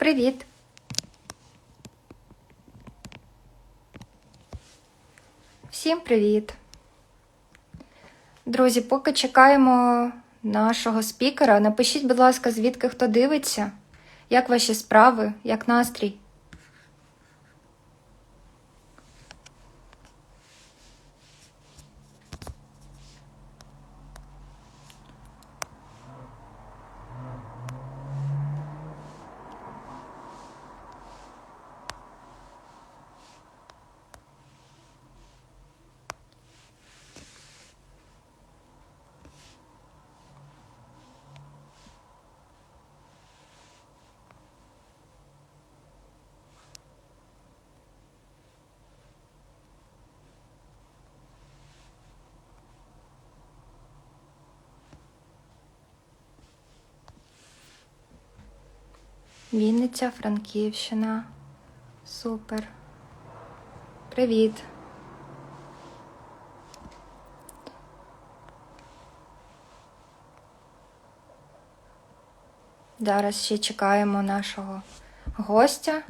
Привіт. Всім привіт. Друзі, поки чекаємо нашого спікера, напишіть, будь ласка, звідки хто дивиться, як ваші справи, як настрій. Вінниця, Франківщина. Супер. Привіт. Зараз ще чекаємо нашого гостя.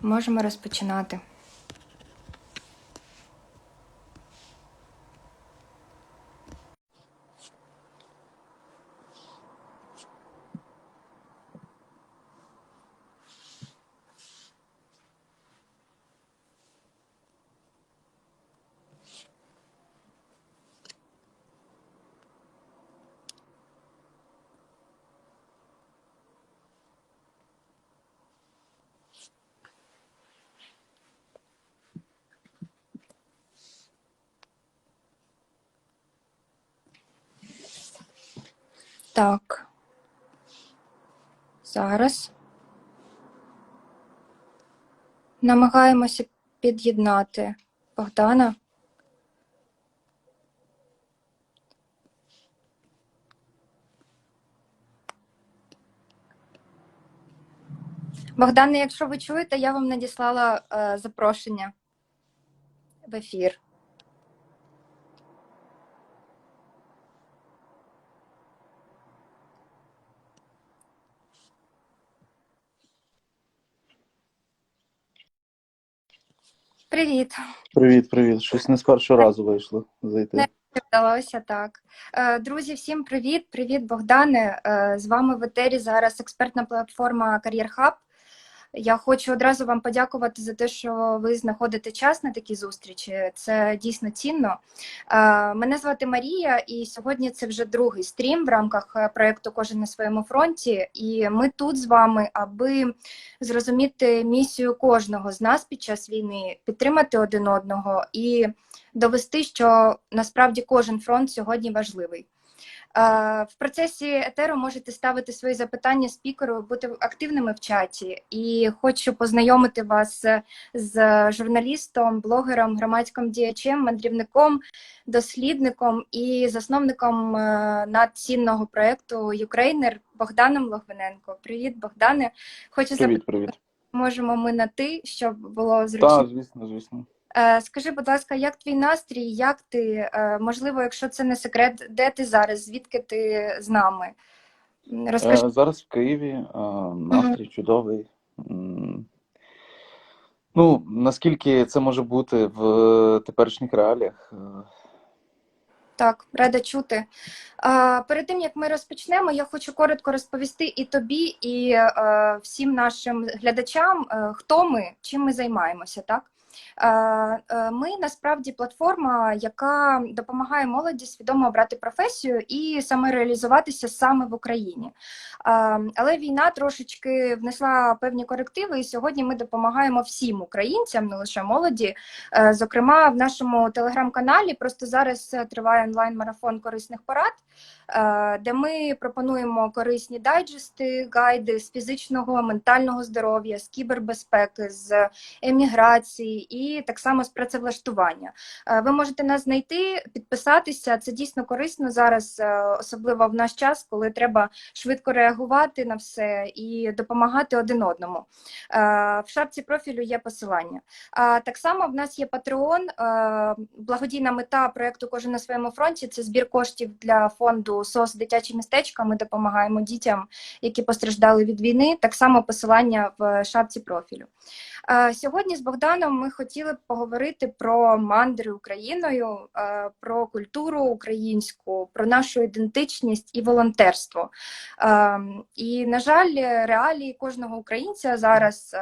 Можемо розпочинати. Так. Зараз. Намагаємося під'єднати Богдана. Богдане, якщо ви чуєте, я вам надіслала е, запрошення в ефір. Привіт. Привіт, привіт. Щось не з першого разу вийшло зайти. Не. Вдалося так. Е, Друзі, всім привіт! Привіт, Богдане. Е, З вами в етері зараз експертна платформа Кар'єр Хаб. Я хочу одразу вам подякувати за те, що ви знаходите час на такі зустрічі. Це дійсно цінно. Е, Мене звати Марія, і сьогодні це вже другий стрім в рамках е, проєкту Кожен на своєму фронті. І ми тут з вами, аби зрозуміти місію кожного з нас під час війни, підтримати один одного і довести, що насправді кожен фронт сьогодні важливий. Е, В процесі етеру можете ставити свої запитання спікеру, бути активними в чаті. І хочу познайомити вас з журналістом, блогером, громадським діячем, мандрівником, дослідником і засновником е, надцінного проєкту Юкрейнер Богданом Логвиненко. Привіт, Богдане. Хочу запитати, Привіт, привіт. можемо ми на ти, щоб було зручно. Так, звісно, звісно. Е, Скажи, будь ласка, як твій настрій? Як ти? Е, Можливо, якщо це не секрет, де ти зараз? Звідки ти з нами? Розкажи. Е, Зараз в Києві настрій чудовий. Ну, наскільки це може бути в теперішніх реаліях? Так, рада чути. Перед тим як ми розпочнемо, я хочу коротко розповісти і тобі, і всім нашим глядачам, хто ми, чим ми займаємося. Так ми насправді платформа, яка допомагає молоді свідомо обрати професію і самореалізуватися саме в Україні. Е, Але війна трошечки внесла певні корективи, і сьогодні ми допомагаємо всім українцям, не лише молоді. Е, Зокрема, в нашому телеграм-каналі просто зараз е, триває онлайн-марафон корисних порад, е, де ми пропонуємо корисні дайджести, гайди з фізичного, ментального здоров'я, з кібербезпеки, з еміграції і і так само з працевлаштування. Е, Ви можете нас знайти, підписатися. Це дійсно корисно зараз, е, особливо в наш час, коли треба швидко реагувати на все і допомагати один одному. Е, В шапці профілю є посилання. Так само в нас є. Е, Благодійна мета проекту Кожен на своєму фронті це збір коштів для фонду СОС дитячі містечка. Ми допомагаємо дітям, які постраждали від війни. Так само посилання в шапці профілю. Е, Сьогодні з Богданом ми хотіли б поговорити про мандри Україною, е, про культуру українську, про нашу ідентичність і волонтерство. Е, І, на жаль, реалії кожного українця зараз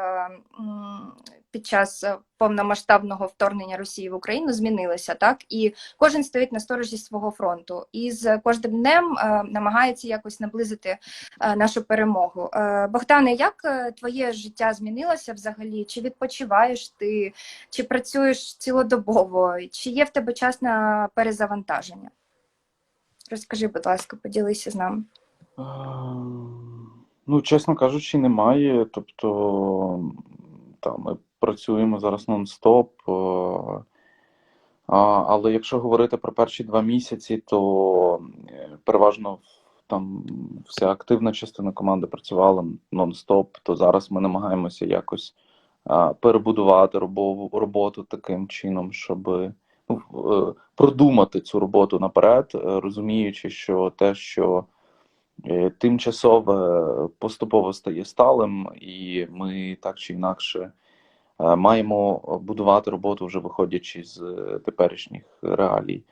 під час е, повномасштабного вторгнення Росії в Україну змінилися, так і кожен стоїть на сторожі свого фронту, і з кожним днем е, намагається якось наблизити е, нашу перемогу. Богдане, як твоє життя змінилося взагалі? Чи відпочиваєш ти, чи працюєш цілодобово, чи є в тебе час на перезавантаження? Розкажи, будь ласка, поділися з нами. Ну, чесно кажучи, немає. Тобто, та, ми працюємо зараз нон-стоп. е, Але якщо говорити про перші два місяці, то е, переважно там вся активна частина команди працювала нон-стоп, то зараз ми намагаємося якось перебудувати роботу таким чином, щоб ну, е, продумати цю роботу наперед, розуміючи, що те, що тимчасове поступово стає сталим, і ми так чи інакше маємо будувати роботу вже виходячи з е, теперішніх реалій.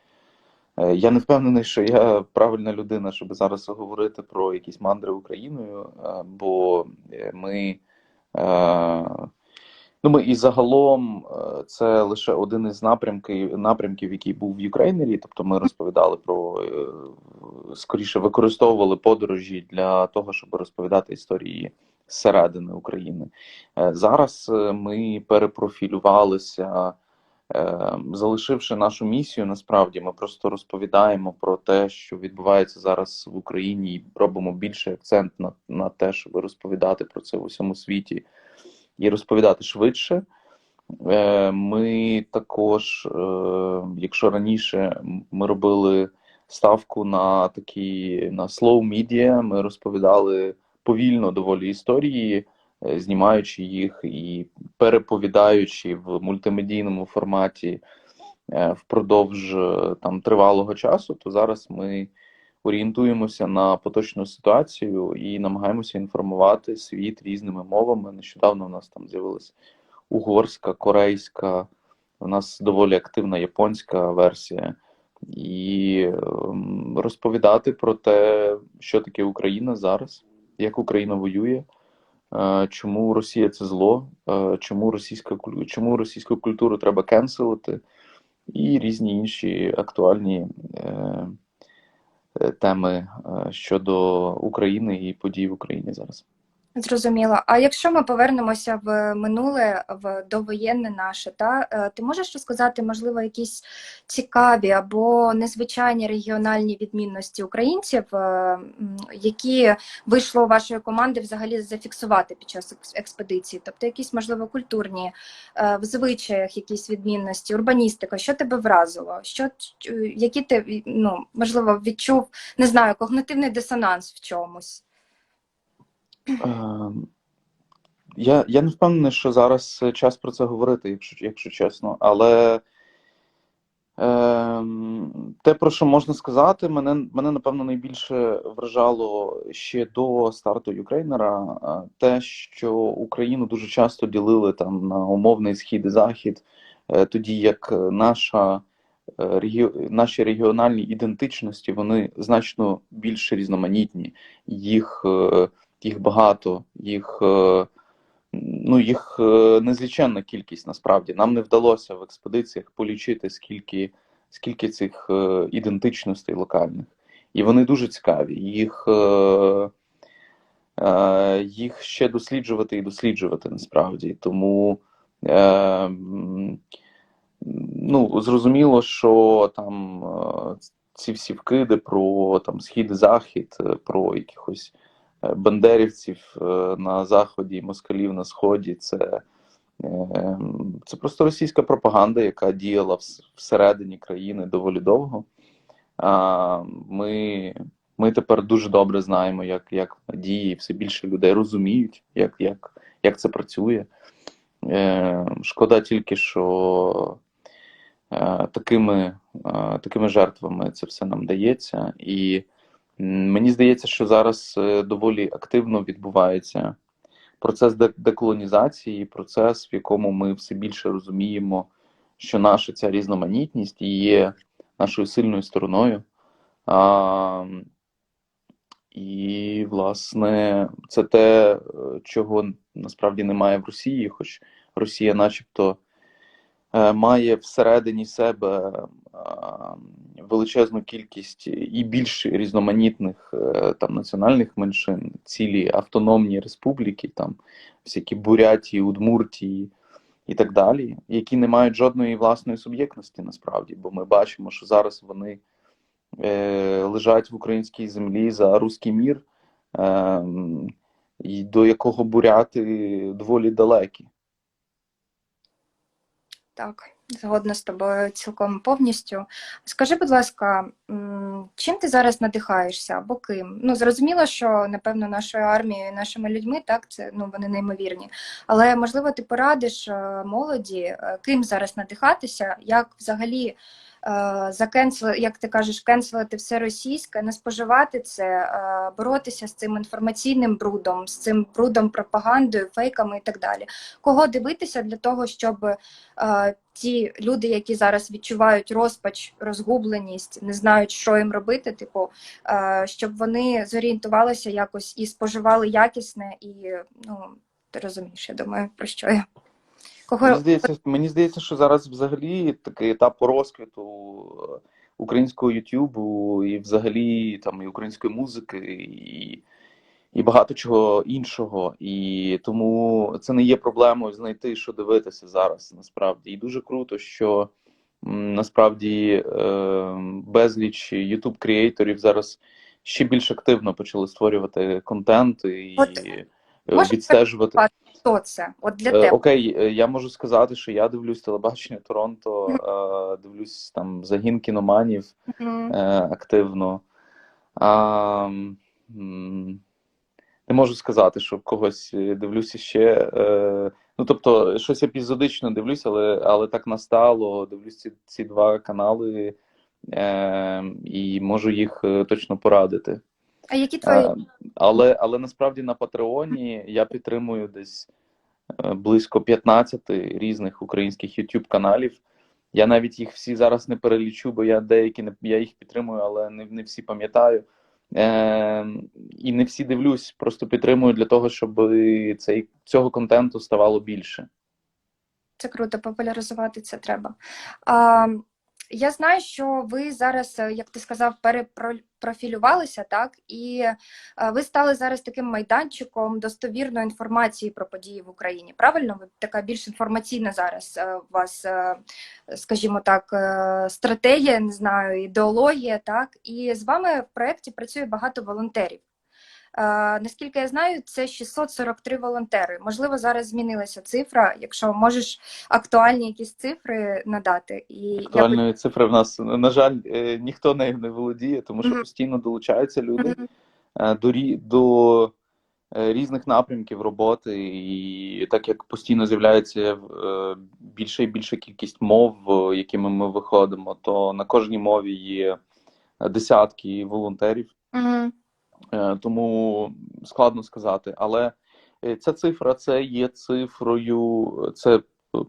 Е, Я не впевнений, що я правильна людина, щоб зараз говорити про якісь мандри Україною, е, бо е, ми, е, ну, ми і загалом е, це лише один із напрямків, напрямків, який був в Юкрейнері. Тобто ми розповідали про е, скоріше використовували подорожі для того, щоб розповідати історії зсередини України. Е, Зараз е, ми перепрофілювалися. Е, Залишивши нашу місію, насправді ми просто розповідаємо про те, що відбувається зараз в Україні, і робимо більший акцент на, на те, щоб розповідати про це в усьому світі і розповідати швидше. Ми також, якщо раніше ми робили ставку на такі на slow media, ми розповідали повільно доволі історії, е, знімаючи їх і переповідаючи в мультимедійному форматі е, впродовж е, там тривалого часу, то зараз ми орієнтуємося на поточну ситуацію і намагаємося інформувати світ різними мовами. Нещодавно у нас там з'явилась угорська, корейська, у нас доволі активна японська версія. І ем, розповідати про те, що таке Україна зараз, як Україна воює, е, чому Росія це зло, е, чому російська чому російську культуру треба кенселити, і різні інші актуальні е, теми щодо України і подій в Україні зараз. Зрозуміло. А якщо ми повернемося в минуле, в довоєнне наше, та е, ти можеш розказати, можливо, якісь цікаві або незвичайні регіональні відмінності українців, е, які вийшло у вашої команди взагалі зафіксувати під час екс- експедиції? Тобто якісь, можливо, культурні е, в звичаях, якісь відмінності, урбаністика, що тебе вразило? Що які ти ну можливо відчув, не знаю, когнитивний дисонанс в чомусь? Ем, Я, я не впевнений, що зараз е, час про це говорити, якщо, якщо чесно. Але ем, те, про що можна сказати, мене, мене напевно найбільше вражало ще до старту Юкрейнера, е, те, що Україну дуже часто ділили там на умовний схід і захід, е, тоді як е, наша. е, Наші регіональні ідентичності вони значно більш різноманітні. Їх е, їх багато, їх, е, ну, їх е, незліченна кількість насправді. Нам не вдалося в експедиціях полічити, скільки, скільки цих е, ідентичностей локальних. І вони дуже цікаві. Їх, їх ще досліджувати і досліджувати насправді. Тому ну, зрозуміло, що там ці всі вкиди про там, схід-захід, про якихось бандерівців е, на заході москалів на сході. Це Е, Це просто російська пропаганда, яка діяла всередині країни доволі довго. Ми, ми тепер дуже добре знаємо, як, як діє, і все більше людей розуміють, як, як, як це працює. Е, Шкода тільки, що е, такими, е, такими жертвами це все нам дається. І мені здається, що зараз е, доволі активно відбувається процес деколонізації, процес, в якому ми все більше розуміємо, що наша ця різноманітність є нашою сильною стороною. А, і, власне, це те, е, чого насправді немає в Росії, хоч Росія, начебто, має всередині себе величезну кількість і більш різноманітних е, там національних меншин, цілі автономні республіки, там всякі Бурятії, Удмуртії і так далі, які не мають жодної власної суб'єктності насправді, бо ми бачимо, що зараз вони е, лежать в українській землі за руський мір, е, до якого буряти доволі далекі. Так, згодна з тобою цілком повністю. Скажи, будь ласка, чим ти зараз надихаєшся або ким? Ну, зрозуміло, що напевно нашою армією, нашими людьми, так, це ну вони неймовірні. Але можливо, ти порадиш е, молоді, е, ким зараз надихатися, як взагалі е, як ти кажеш, кенселити все російське, не споживати це, е, боротися з цим інформаційним брудом, з цим брудом пропагандою, фейками і так далі. Кого дивитися для того, щоб е, ті люди, які зараз відчувають розпач, розгубленість, не знають, що їм робити, типу, щоб вони зорієнтувалися якось і споживали якісне, і ну ти розумієш, я думаю, про що я. Кого Мені здається, мені здається, що зараз взагалі такий етап розквіту е, українського Ютубу і взагалі там і української музики, і, і багато чого іншого. І тому це не є проблемою знайти, що дивитися зараз насправді. І дуже круто, що насправді е, безліч ютуб креаторів зараз ще більш активно почали створювати контент і От, е, можеш відстежувати. хто це? От для Е, тебе. Окей, е, я можу сказати, що я дивлюсь телебачення Торонто, дивлюсь там загін кіноманів активно. А, не можу сказати, що когось е, дивлюся ще. Ну, тобто, щось епізодично дивлюсь, але, але так настало. Дивлюсь ці, ці два канали е, і можу їх точно порадити. А які твої Е, Але, але насправді на Патреоні я підтримую десь е, близько 15 різних українських YouTube каналів. Я навіть їх всі зараз не перелічу, бо я деякі не я їх підтримую, але не, не всі пам'ятаю. Е, і не всі дивлюсь, просто підтримую для того, щоб цей, цього контенту ставало більше. Це круто, популяризувати це треба. А, я знаю, що ви зараз, е, як ти сказав, перепрофілювалися, так? І е, ви стали зараз таким майданчиком достовірної інформації про події в Україні. Правильно? Ви така більш інформаційна зараз е, у вас, скажімо так, стратегія, не знаю, ідеологія, так? І з вами в проєкті працює багато волонтерів. Е, Наскільки я знаю, це 643 волонтери. Можливо, зараз змінилася цифра. Якщо можеш актуальні якісь цифри надати, і я Актуальної цифри в нас, на жаль, е, ніхто нею не володіє, тому що Мгм. постійно долучаються люди. Мгм. е, до, до різних напрямків роботи, і так як постійно з'являється е, більша і більша кількість мов, якими ми виходимо, то на кожній мові є десятки волонтерів, Мгм. Е, тому складно сказати. Але е, ця цифра це є цифрою, це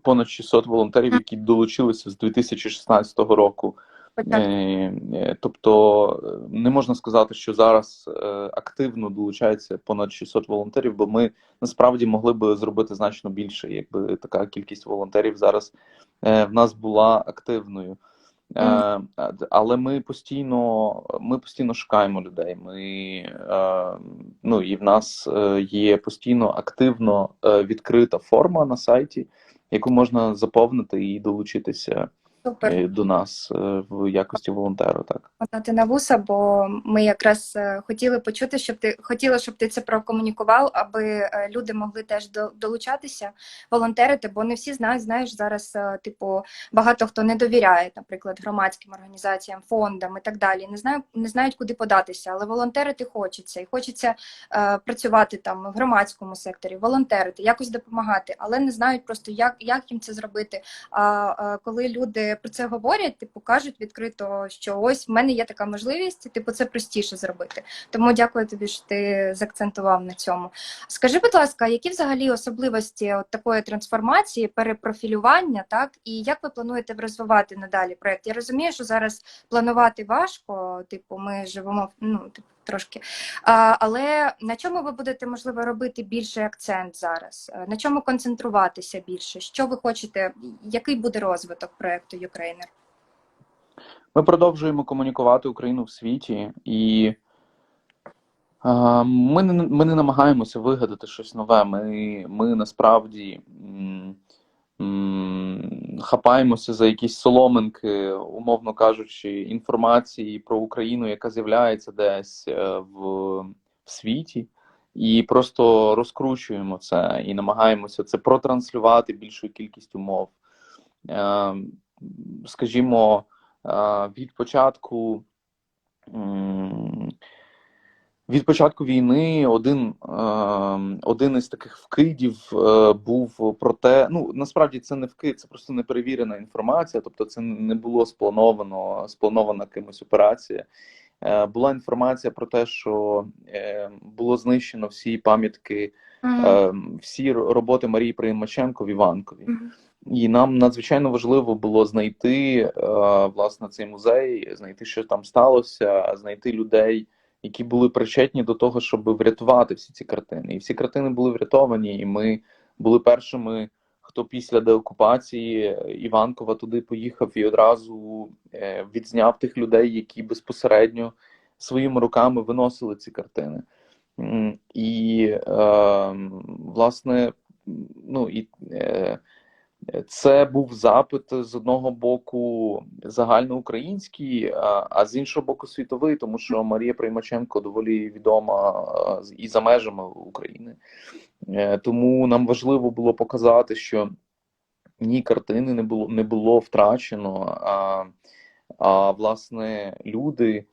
понад 600 волонтерів, які долучилися з 2016 року. Е, е, Тобто е, не можна сказати, що зараз е, активно долучається понад 600 волонтерів, бо ми насправді могли би зробити значно більше, якби така кількість волонтерів зараз е, в нас була активною. Е, Але ми постійно, ми постійно шукаємо людей. Ми, е, ну, і в нас е, є постійно активно е, відкрита форма на сайті, яку можна заповнити і долучитися Супер. до нас е, в якості волонтера. Так. Мотати на вуса, бо ми якраз е, хотіли почути, щоб ти хотіла, щоб ти це прокомунікував, аби е, люди могли теж до- долучатися, волонтерити, бо не всі знають, знаєш, зараз, типу, багато хто не довіряє, наприклад, громадським організаціям, фондам і так далі. Не знаю, не знають, куди податися, але волонтерити хочеться, і хочеться е, працювати там в громадському секторі, волонтерити, якось допомагати, але не знають просто, як, як їм це зробити. А е, коли люди про це говорять, типу кажуть відкрито, що ось в мене є така можливість, типу, це простіше зробити. Тому дякую тобі, що ти заакцентував на цьому. Скажи, будь ласка, які взагалі особливості от такої трансформації, перепрофілювання, так і як ви плануєте розвивати надалі проект? Я розумію, що зараз планувати важко, типу, ми живемо ну типу, трошки. А, але на чому ви будете можливо робити більший акцент зараз? Е, На чому концентруватися більше? Що ви хочете? Який буде розвиток проекту Ukrainer? Ми продовжуємо комунікувати Україну в світі, і ми, не, ми не намагаємося вигадати щось нове. Ми, ми насправді м, м, хапаємося за якісь соломинки, умовно кажучи, інформації про Україну, яка з'являється десь е, в, в світі, і просто розкручуємо це і намагаємося це протранслювати більшою кількістю мов. Е, скажімо, е, від початку від початку війни один, е, один із таких вкидів е, був про те, ну насправді це не вкид, це просто неперевірена інформація, тобто це не було сплановано, спланована кимось операція. Е, Була інформація про те, що е, було знищено всі пам'ятки, е, всі роботи Марії Приймаченко в Іванкові. І нам надзвичайно важливо було знайти власне цей музей, знайти, що там сталося, знайти людей, які були причетні до того, щоб врятувати всі ці картини. І всі картини були врятовані, і ми були першими, хто після деокупації Іванкова туди поїхав і одразу е, відзняв тих людей, які безпосередньо своїми руками виносили ці картини. І е, власне, ну і. Е, це був запит з одного боку загальноукраїнський, а, з іншого боку світовий, тому що Марія Приймаченко доволі відома і за межами України. Е, Тому нам важливо було показати, що ні картини не було не було втрачено, а, а власне люди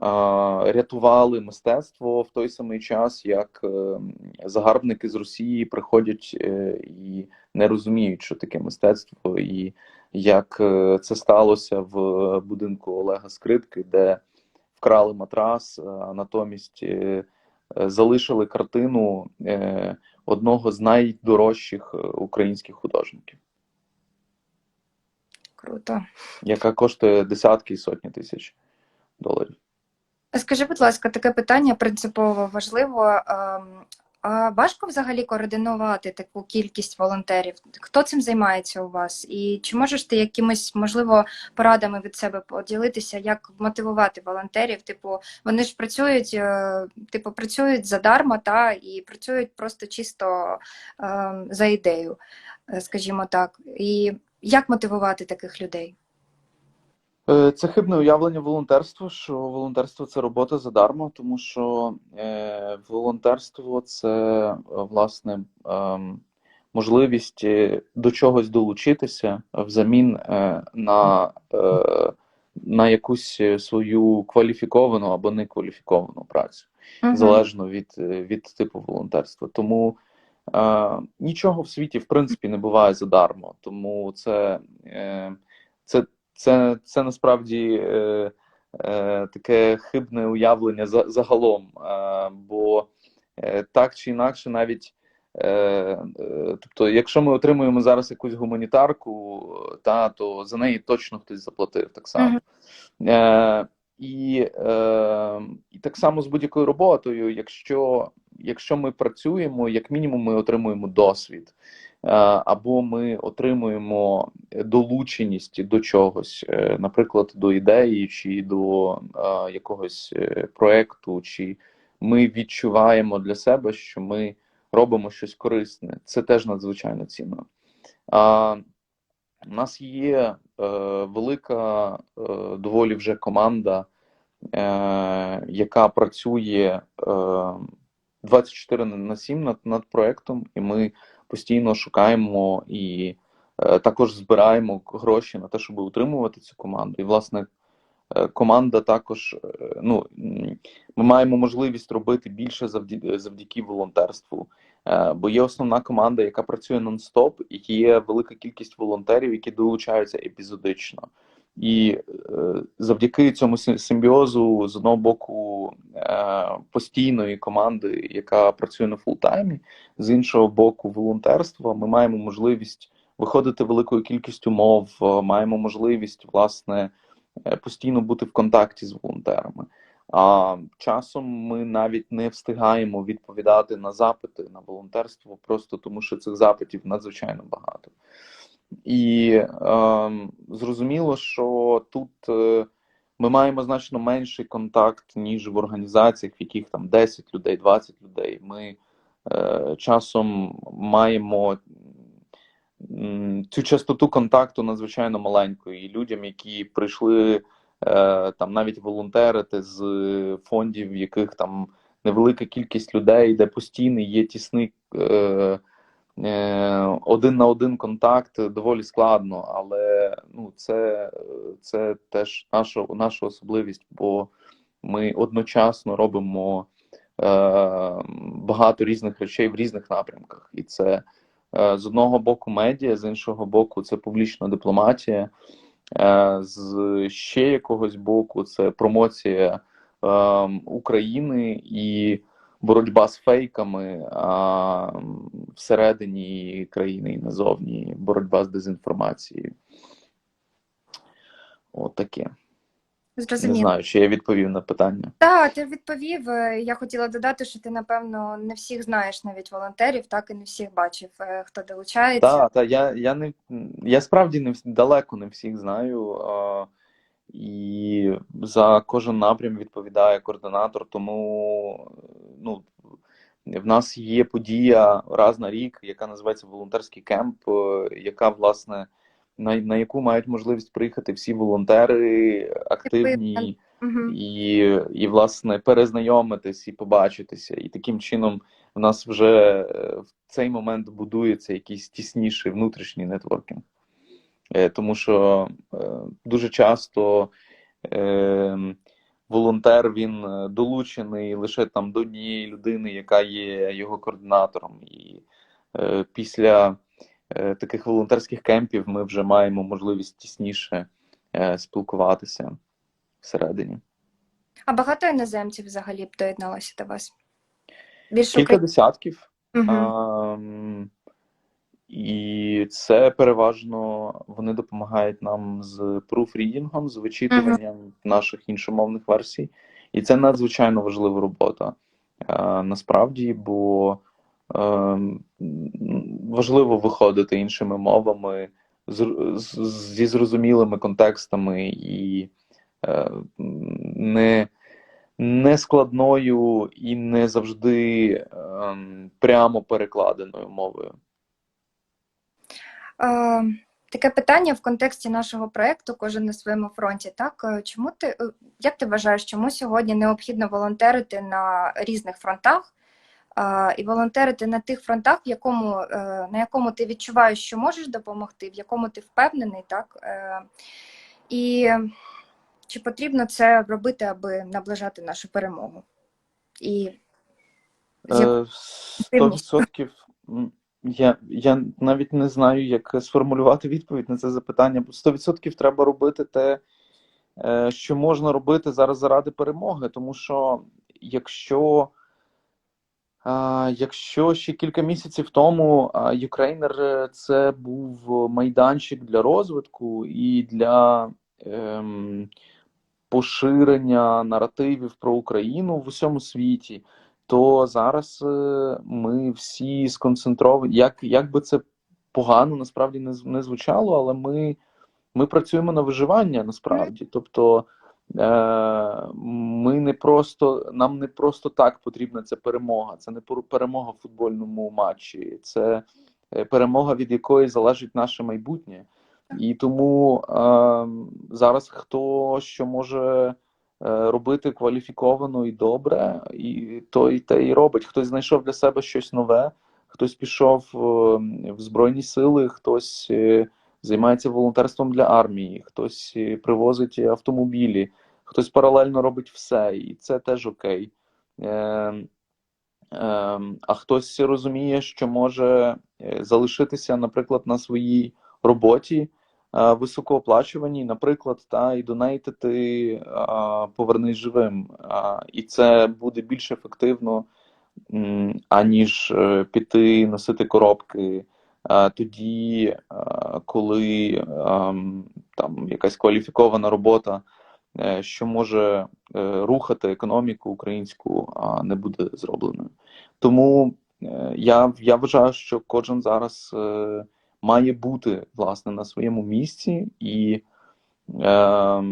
рятували мистецтво в той самий час, як е, загарбники з Росії приходять е, і не розуміють, що таке мистецтво, і як е, це сталося в будинку Олега Скрипки, де вкрали матрас, а натомість залишили картину одного з найдорожчих українських художників, Круто. яка коштує десятки і сотні тисяч доларів. Скажи, будь ласка, таке питання принципово важливо. Ем, важко взагалі координувати таку кількість волонтерів? Хто цим займається у вас? І чи можеш ти якимись, можливо, порадами від себе поділитися, як мотивувати волонтерів? Типу, вони ж працюють, е, типу, працюють задарма, та і працюють просто чисто ем, за ідею, е, скажімо так. І як мотивувати таких людей? Е, Це хибне уявлення волонтерства, що волонтерство це робота задарма, тому що е, волонтерство це е, власне ем, можливість до чогось долучитися взамін е, на, е, на якусь свою кваліфіковану або некваліфіковану працю залежно від, від типу волонтерства. Тому е, нічого в світі в принципі не буває задармо. Тому це, е, це, це, це насправді е, е, таке хибне уявлення за, загалом. Е, бо е, так чи інакше, навіть. Е, е, тобто, якщо ми отримуємо зараз якусь гуманітарку, та то за неї точно хтось заплатив так само. Мгм. Е, і, е, і так само з будь-якою роботою, якщо, якщо ми працюємо, як мінімум, ми отримуємо досвід, або ми отримуємо долученість до чогось, е, наприклад, до ідеї чи до е, якогось е, проекту, чи ми відчуваємо для себе, що ми робимо щось корисне. Це теж надзвичайно цінно. У нас є е, велика, е, доволі вже команда, е, яка працює е, 24 на 7 над, над проектом, і ми постійно шукаємо і е, також збираємо гроші на те, щоб утримувати цю команду. І, власне, е, команда також, е, ну, ми маємо можливість робити більше завдяки, волонтерству. Бо є основна команда, яка працює нон-стоп, і є велика кількість волонтерів, які долучаються епізодично. І завдяки цьому симбіозу, з одного боку, постійної команди, яка працює на фултаймі, з іншого боку, волонтерства, ми маємо можливість виходити великою кількістю мов, е, маємо можливість, власне, е, постійно бути в контакті з волонтерами. А часом ми навіть не встигаємо відповідати на запити на волонтерство, просто тому що цих запитів надзвичайно багато. І е, зрозуміло, що тут е, ми маємо значно менший контакт, ніж в організаціях, в яких там 10 людей, 20 людей. Ми е, часом маємо цю частоту контакту надзвичайно маленькою. І людям, які прийшли е, там навіть волонтерити з фондів, в яких там невелика кількість людей, де постійний є тісний. Е, один на один контакт доволі складно, але ну, це, це теж наша, наша особливість, бо ми одночасно робимо е, багато різних речей в різних напрямках. І це е, з одного боку медіа, з іншого боку, це публічна дипломатія, е, з ще якогось боку, це промоція е, України і боротьба з фейками, а всередині країни і назовні боротьба з дезінформацією. От таке. Не знаю, чи я відповів на питання. Так, ти відповів. Е, Я хотіла додати, що ти, напевно, не всіх знаєш навіть волонтерів, так і не всіх бачив, е, хто долучається. Так, та, я, я не я справді не далеко не всіх знаю. І за кожен напрям відповідає координатор, тому ну, в нас є подія раз на рік, яка називається волонтерський кемп, е, яка, власне, на, на яку мають можливість приїхати всі волонтери активні і, і власне перезнайомитись і побачитися. І таким чином в нас вже е, в цей момент будується якийсь тісніший внутрішній нетворкінг. Е, Тому що е, дуже часто е, волонтер він долучений лише там до однієї людини, яка є його координатором. І після таких волонтерських кемпів ми вже маємо можливість тісніше спілкуватися всередині. А багато іноземців взагалі б доєдналося до вас? Більше Кілька десятків. Мгм. Ам, і це переважно вони допомагають нам з пруфрідінгом, з вичитуванням наших іншомовних версій. І це надзвичайно важлива робота. Е, насправді, бо ем, важливо виходити іншими мовами з, з, зі зрозумілими контекстами і е, не, не складною і не завжди ем, прямо перекладеною мовою. Таке питання в контексті нашого проєкту кожен на своєму фронті. Так е, чому ти е, як ти вважаєш, чому сьогодні необхідно волонтерити на різних фронтах і волонтерити на тих фронтах, в якому е, на якому ти відчуваєш, що можеш допомогти, в якому ти впевнений, так і чи потрібно це робити, аби наближати нашу перемогу? І 100% я, я навіть не знаю, як сформулювати відповідь на це запитання. бо 100% треба робити те, е, що можна робити зараз заради перемоги. Тому що якщо, якщо ще кілька місяців тому Юкрейнер е, це був майданчик для розвитку і для ем, поширення наративів про Україну в усьому світі то зараз е, ми всі сконцентровані. Як, як би це погано насправді не, не звучало, але ми, ми працюємо на виживання насправді. Тобто е, ми не просто, нам не просто так потрібна ця перемога. Це не пер- перемога в футбольному матчі, це е, перемога, від якої залежить наше майбутнє. І тому е, зараз хто що може робити кваліфіковано і добре, і той те і робить. Хтось знайшов для себе щось нове, хтось пішов е, в Збройні сили, хтось е, займається волонтерством для армії, хтось е, привозить автомобілі, хтось паралельно робить все, і це теж окей. Е, а хтось розуміє, що може е, залишитися, наприклад, на своїй роботі високооплачуваній, наприклад, та і донейтити повернись живим. І це буде більш ефективно, аніж е, піти носити коробки. Тоді, коли там якась кваліфікована робота, е, що може е, рухати економіку українську, не буде зробленою. Тому я, я вважаю, що кожен зараз має бути власне на своєму місці і е,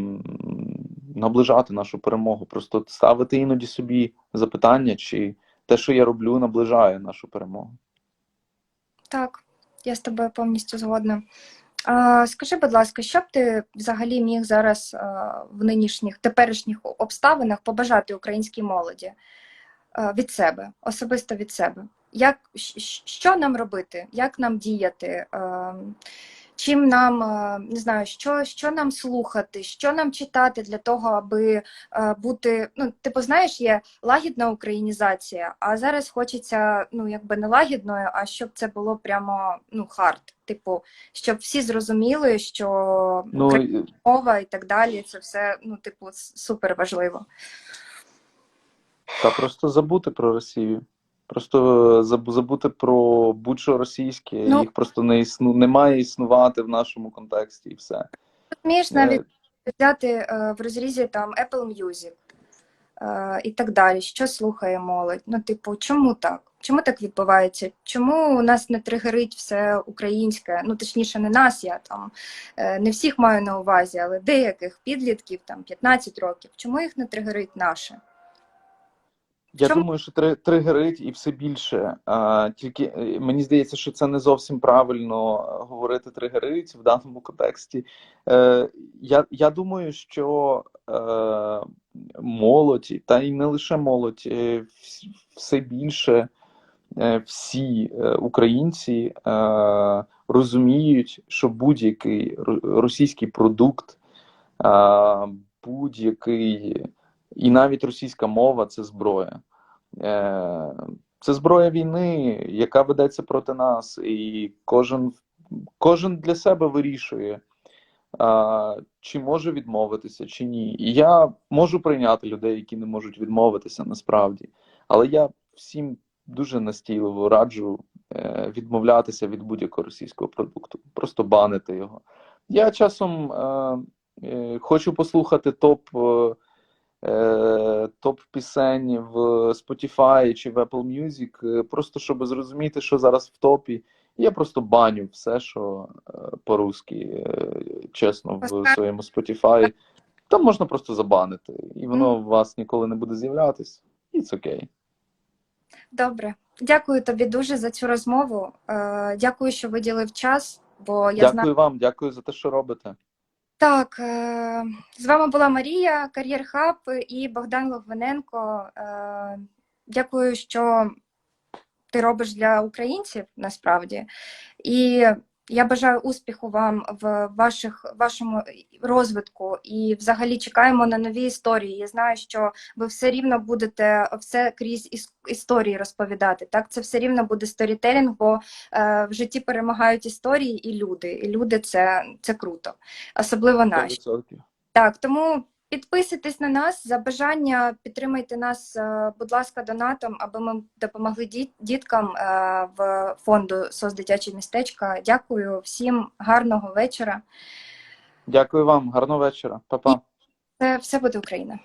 наближати нашу перемогу. Просто ставити іноді собі запитання, чи те, що я роблю, наближає нашу перемогу. Так, я з тобою повністю згодна. А, скажи, будь ласка, що б ти взагалі міг зараз а, в нинішніх теперішніх обставинах побажати українській молоді а, від себе, особисто від себе? Як, що нам робити? Як нам діяти? Чим нам не знаю, що, що нам слухати, що нам читати для того, аби бути, ну, типу, знаєш, є лагідна українізація, а зараз хочеться, ну, якби не лагідною, а щоб це було прямо ну, хард. Типу, щоб всі зрозуміли, що Ну, мова і так далі, це все, ну, типу, супер важливо. та просто забути про Росію. Просто заб- забути про будь-що російське, Ну. їх просто не існу, не має існувати в нашому контексті, і все. Розумієш, Е, навіть взяти е, в розрізі там Apple Music е, і так далі, що слухає молодь. Ну, типу, чому так? Чому так відбувається? Чому у нас не тригерить все українське? Ну, точніше, не нас, я там е, не всіх маю на увазі, але деяких підлітків, там 15 років. Чому їх не тригерить наше? Я Чому? думаю, що три- тригерить і все більше. А, тільки е, мені здається, що це не зовсім правильно е, говорити тригерить в даному контексті. Е, я, я думаю, що е, молодь, та й не лише молодь, е, все більше е, всі е, українці е, розуміють, що будь-який ро- російський продукт, е, будь-який і навіть російська мова це зброя. Е, Це зброя війни, яка ведеться проти нас, і кожен, кожен для себе вирішує, чи може відмовитися, чи ні. І я можу прийняти людей, які не можуть відмовитися насправді. Але я всім дуже настійливо раджу е, відмовлятися від будь-якого російського продукту, просто банити його. Я часом е, е, хочу послухати топ. Е, е, топ пісень в Spotify чи в Apple Music, е, просто щоб зрозуміти, що зараз в топі. Я просто баню все, що е, по-русски, чесно, в своєму Spotify. Там можна просто забанити, і воно у вас ніколи не буде з'являтись. І це окей. Добре. Дякую тобі дуже за цю розмову. Дякую, що виділив час, бо я Дякую знаю. вам, дякую за те, що робите. Так, е, з вами була Марія, Кар'єр Хаб і Богдан Логвиненко. Е, Дякую, що ти робиш для українців насправді. І я бажаю успіху вам в ваших, вашому розвитку і взагалі чекаємо на нові історії. Я знаю, що ви все рівно будете все крізь іс- історії розповідати. Так, це все рівно буде сторітелінг, бо е, в житті перемагають історії і люди. І люди це, це круто, особливо наші. 100%. Так, тому підписуйтесь на нас за бажання, підтримайте нас, е, будь ласка, донатом, аби ми допомогли діткам е, в фонду СОС дитяче містечка. Дякую всім, гарного вечора. Дякую вам, гарного вечора. Па-па. Це все буде Україна.